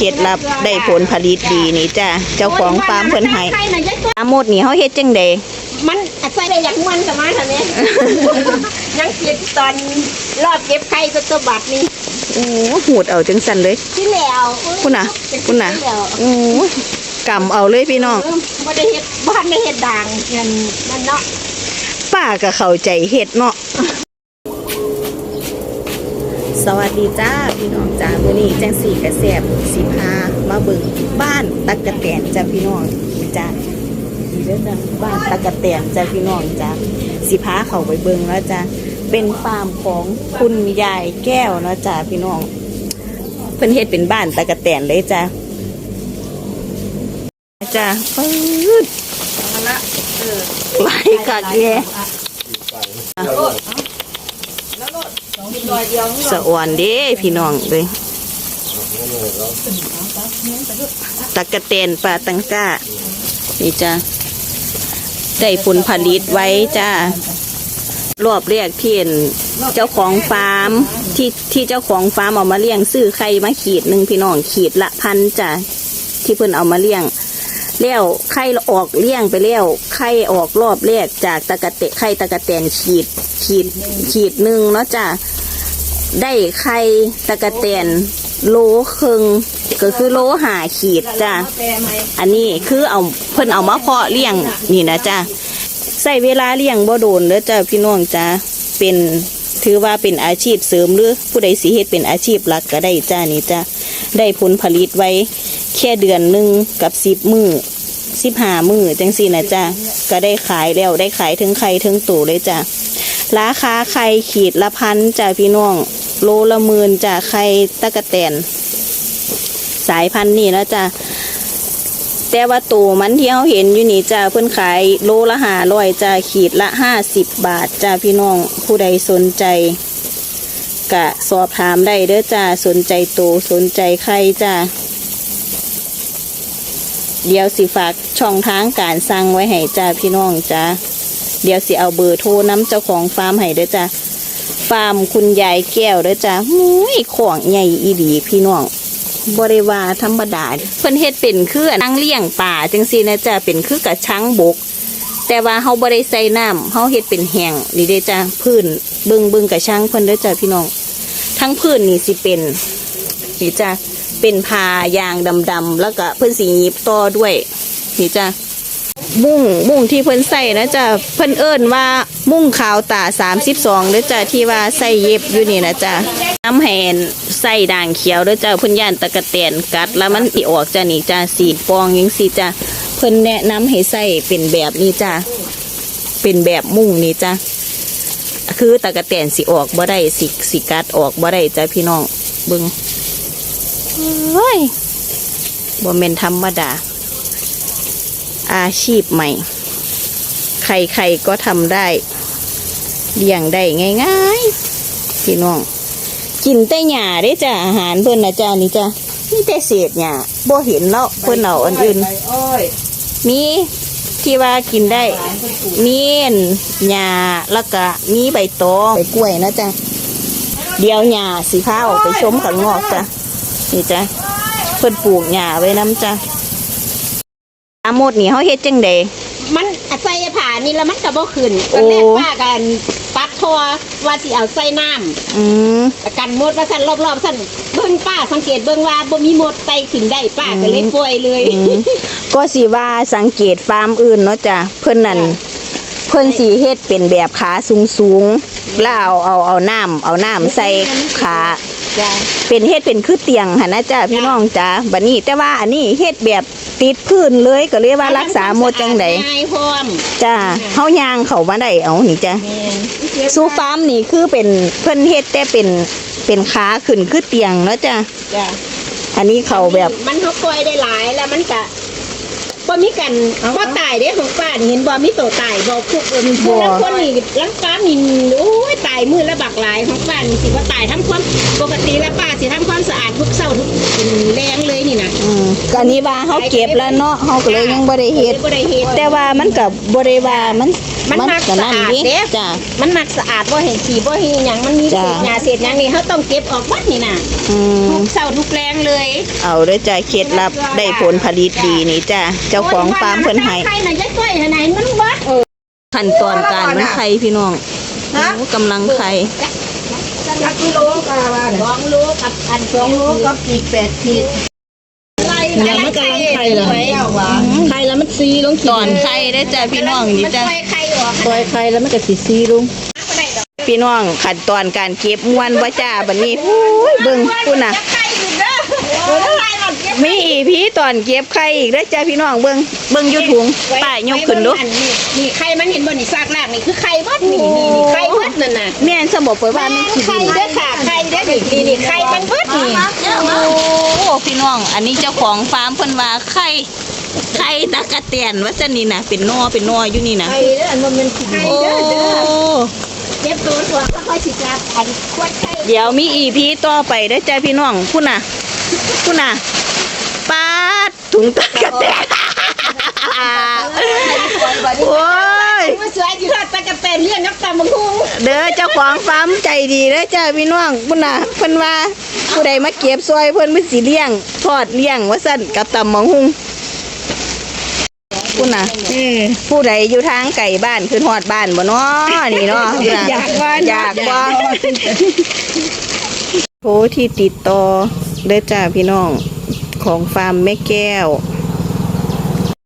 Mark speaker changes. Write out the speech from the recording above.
Speaker 1: เคล็ดลับได้ผลผลิตดีนี่จ้ะเจ้าของฟาร์มเพิ่นให้
Speaker 2: ใครน่ะยายตัว
Speaker 1: ปลาหมดนี่เฮาเฮ็ดจังได
Speaker 2: มันอาจจะได้อย่างมันกับมาค่ะแม่ยังเก็บตอนรอบเก็บไข่ตัวตัวบัตรนี่
Speaker 1: โอ้หูดเอาจังซั่นเลย
Speaker 2: ที่แล้ว
Speaker 1: คุณน่ะคุณน่ะ
Speaker 2: ที่แล้ว
Speaker 1: โอ้กำเอาเลยพี่น้อง
Speaker 2: เบ่ได้เฮ็ดบ้านได้เฮ็ดด่างเงินมันเนาะ
Speaker 1: ป้าก็เข้าใจเฮ็ดเนาะ สวัสดีจ้าพี่น้องจ้ามื้อนี้จังสี่กระแสบสิพามาเบิ่งบ้านตักกะแตนจ้าพี่น้องจ้านี่เด้อจ้าบ้านตักกะแตนจ้าพี่น้องจ้าสิพาเข้าไปเบิ่งแล้วจ้าเป็นฟาร์มของคุณยายแก้วเนาะจ้าพี่น้อง เพิ่นเฮ็ดเป็นบ้านตะกะแตนเลยจ้าจ้าปื๊ดไหลกัดแย่ สะอ่อนเด้พี่น้องเลยตะกะแตนปลาตังก้า นี่จ้าได้ผลผลิตไว้จ้ารอบแรกที่เห็นเจ้าของฟาร์มที่ที่เจ้าของฟาร์มเอามาเลี้ยงซื้อไข่มาขีดหนึ่งพี่น้องขีดละพันจ้ะที่เพิ่นเอามาเลี้ยงแล้วไข่ออกเลี้ยงไปแล้วไข่ออกรอบแรกจากตะกะเตะไข่ตะกะแตนขีดขีดขีดหนึ่งเนาะจ้ะ ได้ไข่ตะกะแตนโลครึ่งก็คือโลหาขีดจ้ะอันนี้คือเอาเพิ่นเอามาเพาะเลี้ยงนี่นะจ้ะใส่เวลาเลี้ยงบ่โดนเด้อจ้ะพี่น้องจ้ะเป็นถือว่าเป็นอาชีพเสริมหรือผู้ใดสิเฮ็ดเป็นอาชีพหลักก็ได้จ้านี่จ้ะได้ผลผลิตไว้แค่เดือนหนึ่งกับสิบมือสิบห้ามือจังสี่นะจ้ะก็ได้ขายแล้วได้ขายถึงไข่ถึงตู่เลยจ้ะราคาไข่ขีดละพันจ้ะพี่น้อง โลละหมื่นจ้ะไข่ตะกะแตน สายพันธุ์นี่นะจ้ะแต่ว่าตัวมันที่เราเห็นอยู่นี่จ้าเพิ่นขายโลละห้าร้อยจ้าขีดละห้าสิบบาทจ้าพี่น้องผู้ใดสนใจ กะสอบถามได้เด้อจ้าสนใจตัวสนใจใครจ้าเดี๋ยวสิฝากช่องทางการสั่งไว้ให้จ้าพี่น้องจ้าเดี๋ยวสิเอาเบอร์โทรน้ำเจ้าของฟาร์มให้เด้อจ้า ฟาร์มคุณยายแก้วเด้อจ้ามุ้ยของใหญ่อีดีพี่น้องบริวาธรรมดาเพิ่นเฮ็ดเป็นคือนนั่งเลี้ยงป่าจังซี่นะจ๊ะเป็นคือกระชังบก แต่ว่าเฮาบ่ได้ใส่น้ำเฮาเฮ็ดเป็นแห้งนี่เด้จ้ะพื้นเบิ่งเบิ่งกระชังเพิ่นเด้อจ้ะพี่น้อง ทั้งพื้นนี่สิเป็นนี่จ้ะเป็นพายางดำๆแล้วก็เพิ่นสิหยิบต่อด้วยนี่จ้ะ มุ้งมุ้งที่เพิ่นใส่นะจ๊ะเพิ่นเอิ้นว่ามุ้งขาวตา32เด้อจ้ะที่ว่าใส่เย็บอยู่นี่นะจ๊ะน้ำแหนใส่ด่างเขียวด้วยจ้าเพิ่นย่านตะกะแตนกัด แล้วมันสิออกจ้านี่จ้าสีปองยังสีจ้าเพิ่นแนะนำให้ใส่เป็นแบบนี้จ้าเป็นแบบมุ้งนี่จ้าคือตะกะแตนสิออกบ่ได้สิสิกัดออกบ่ได้จ้าพี่น้องเบิ่งเฮ้ยบ่แม่นธรรมดา อาชีพใหม่ ใครๆก็ทำได้เลี้ยงได้ง่ายๆพี่น้อง กินแต่หญ้าได้จ้ะอาหารเพิ่นนะจ้านี่จ้ะมีแต่เศษหญ้าบ่เห็นแล้วเพิ่นเอาอันอื่น
Speaker 3: อ้อย
Speaker 1: มีที่ว่ากินได้มีอันหญ้าแล้วก็มีใบตองใบกล้วยนะจ้ะเดี๋ยวหญ้าสิพาออกไปชมกันงอกจ้ะนี่จ้ะเพิ่นปลูกหญ้าไว้น้ำจ้ะ อาหมดนี่เฮาเฮ็ดจังได
Speaker 2: มันอาศัยผ่านี่แล้วมันก็บ่ขึ้น
Speaker 1: โอ้
Speaker 2: ตอนแรกป้ากันปักทอว่าสิเอาใส่น้ำ
Speaker 1: อืม
Speaker 2: กันมดว่าสั่นรอบๆสั่นเบิ่งป้าสังเกตเบิ่งว่าบ่มีมดไต่ขึ้นได้ป้าก็เลยปล่อยเลย
Speaker 1: อืมก็สิว่าสังเกตฟาร์มอื่นเนาะจ้ะเพิ่นนั่นเพิ่นสีเฮ็ดเป็นแบบขาสูงๆแล้วเอาเอาเอาน้ำเอาน้ำใส่ขา
Speaker 2: จ้ะ
Speaker 1: เป็นเฮ็ดเป็นคือเตียงหั่นนะจ้ะพี่น้องจ้ะบัดนี้แต่ว่าอันนี้เฮ็ดแบบ ติดพื้นเลยก็เลยว่ารักษาหมดจังได
Speaker 2: ง่ายพร้อม
Speaker 1: จ้ะเฮาย่างเข้ามาได้เอานี่จ้ะ
Speaker 2: แม่น
Speaker 1: ซูฟาร์มนี่คือเป็นเพิ่นเฮ็ดแต่เป็นเป็นขาขึ้นคือเตียงเนาะจ้ะ
Speaker 2: จ้ะ
Speaker 1: อันนี้เขาแบบ
Speaker 2: มันเขาปล่อยได้หลายแล้วมันก็บ่มีกันบ่ตายเด้ของป้านี่เห็นบ่มีตัวตายบ่คุกเอิ่มผู้ละคนนี่ลังฟ้านี่โอ้ยตายมือละบักหลายของป้านี่สิบ่ตายทำความปกติแล้วป้าสิทำความสะอาดทุ กเช้าทุกแรงเลยนี่นะ
Speaker 1: อืมก็อันนี้ว่าเฮาเก็บแล้วเนาะเฮาก็เลยยังบ่ได้เฮ็ด
Speaker 2: บ่ได้เฮ็ด
Speaker 1: แต่ว่ามันก็บ่ได้ว่ามัน
Speaker 2: มันมัก
Speaker 1: ก็นั่น
Speaker 2: สะอาด
Speaker 1: ดิ
Speaker 2: เด้
Speaker 1: จ้ะ
Speaker 2: มันมักสะอาดบ่เห็นขี้บ่เห็นหยังมันมี
Speaker 1: จ้ะ
Speaker 2: เศษหญ้าเศษหยังนี่เฮาต้องเก็บออกหมดนี่น่ะ
Speaker 1: อืม
Speaker 2: ทุกเช้าทุกแรงเลย
Speaker 1: เอาเด้อจ้ะเคล็ดลับได้ผลผลิตดีนี่จ้ะเจ้าของฟาร์มเพิ่นให้
Speaker 2: ใครน่ะยัดก้อยไหนมันเบิด
Speaker 1: ขั้นตอนการมันไข่พี่น้องโอ้กำลังไข่
Speaker 2: จักกิโลกะว่าสองโลกับอันสองโลกับอีก8ขีด ไล่
Speaker 3: เนี่ยมันกำลังไข่เหรอไข่แล้วมันซีลง
Speaker 1: ตอนไข่ได้อจ้ะพี่น้องนี่จ้ะ
Speaker 2: มันปล่อยไข่ออก
Speaker 3: ปล่อยไข่แล้วมันก็สีซีลง
Speaker 2: บ่ได้ดอก
Speaker 1: พี่น้องขั้นตอนการเก็บมวนบ่จ้าบัดนี้โอ้ยเบิ่งพุ่นน่ะ
Speaker 2: เก็บไข่อยู่เด้อเออไข่หมดเก็บ
Speaker 1: มีอีพีตอนเก็บไข่อีกเด้อจ้าพี่น้องเบิ่งเบิ่งอยู่ถุงป้ายยกขึ้นดู
Speaker 2: ไว้บนี่นี่ไข่มันเห็นบ่นี่ซากล่างนี่คือไข่เบิดนี่นี่นี่ไข่เบิดนั่นน่ะ
Speaker 1: แม่นสมบ่เปิดว่าแม่นขี้
Speaker 2: ไข่
Speaker 1: ดิน
Speaker 2: เด้อค่ะไข่เด้อนี่นี่นี่ไข่มันเบิดนี่
Speaker 1: โอ้ พี่น้อง อันนี้เจ้าของฟาร์มเพิ่นว่าไข่ไข่ตะกะแตนว่าซั่นนี่น่ะเป็นนอเป็นนออยู่นี่น่ะ
Speaker 3: ไข่แล้วอันมันเป็นสี
Speaker 2: ไข่
Speaker 1: โอ้
Speaker 2: เด้อเด้อเก็บตัวตัวก็ค่อยสิจับอันขวดไข่
Speaker 1: เดี๋ยวมีอีพีต่อไปเด้อจ้าพี่น้องพุ่นน่ะพุ่นน่ะปาดถุงตะกะแตนโอ้ย
Speaker 2: มันสวยอยู่ทอด ตะกะแตนเลี้ยงกับตำบักหุ่ง
Speaker 1: เด้อเจ้าของฟาร์มใจดีเด้อจ้าพี่น้องพุ่นน่ะเพิ่นว่าผู้ใดมาเก็บซอยเพิ่นเพิ่นสิเลี้ยง ทอดเลี้ยงว่าซั่นกับตำหมองหุงพุ่นน่ะผู้ใดอยู่ทางไก่บ้านคือฮอดบ้านบ่เนาะนี่เนาะ
Speaker 2: อยากว่า
Speaker 1: อยากบ่โทรที่ติดต่อเด้อจ้าพี่น้องของฟาร์มแม่แก้ว